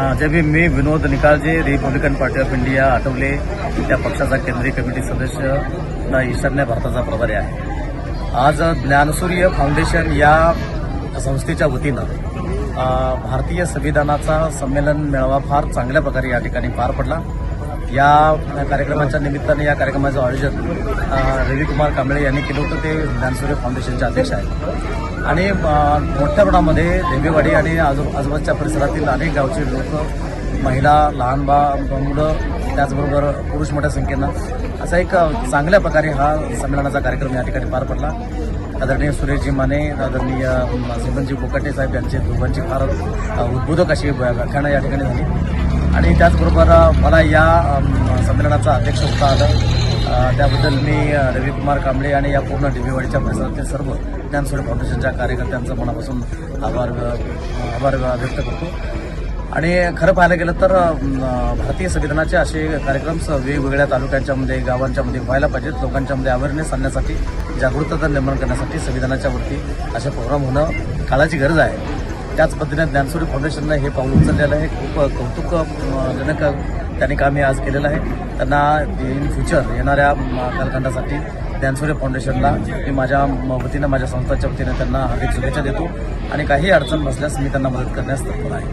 जबी मी Vinod Nikalje Republican Party of India Athawale त्या पक्षाचा केंद्रीय कमिटी सदस्य ईशान्य भारताचा प्रभारी आहे. आज ज्ञानसूर्य फाउंडेशन या संस्थेच्या वतीनं भारतीय संविधानाचा संमेलन मेळावा फार चांगल्या प्रकारे या ठिकाणी पार पडला. या कार्यक्रमाच्या निमित्ताने या कार्यक्रमाचं आयोजन रविकुमार कांबळे यांनी केलं होतं. ते ज्ञानसूर्य फाउंडेशनचे अध्यक्ष आहेत. आणि मोठ्या प्रमाणामध्ये देवेवाडी आणि आजू आजूबाजूच्या परिसरातील अनेक गावचे लोक महिला लहान बा मुलं त्याचबरोबर पुरुष मोठ्या संख्येनं असा एक चांगल्या प्रकारे हा संमेलनाचा कार्यक्रम या ठिकाणी पार पडला. आदरणीय सुरेशजी माने आदरणीय सिमनजी कोकाटे साहेब यांचे दोघांची फार उद्बोधक अशी व्याख्यानं या ठिकाणी झाली. आणि त्याचबरोबर मला या संमेलनाचा अध्यक्ष होता आलं त्याबद्दल मी रविकुमार कांबळे आणि या पूर्ण डिबेवाडीच्या परिसरातील सर्व ज्ञानसूर्य फाउंडेशनच्या कार्यकर्त्यांचा मनापासून आभार आभार व्यक्त करतो. आणि खरं पाहायला गेलं तर भारतीय संविधानाचे असे कार्यक्रम वेगवेगळ्या तालुक्यांच्यामध्ये गावांच्यामध्ये व्हायला पाहिजेत. लोकांच्यामध्ये अवेअरनेस आणण्यासाठी जागरूकता निर्माण करण्यासाठी संविधानाच्या वरती असे प्रोग्राम होणं काळाची गरज आहे. त्याच पद्धतीने ज्ञानसूर्य फाउंडेशननं हे पाऊल उचललेलं आहे. खूप कौतुकजनक त्यांनी काम हे आज केलेलं आहे. त्यांना इन फ्युचर येणाऱ्या कालखंडासाठी ज्ञानसूर्य फाउंडेशनला मी माझ्या म- वतीनं माझ्या संस्थाच्या वतीनं त्यांना हार्दिक शुभेच्छा देतो. आणि काही अडचण बसल्यास मी त्यांना मदत करण्यास तत्पर आहे.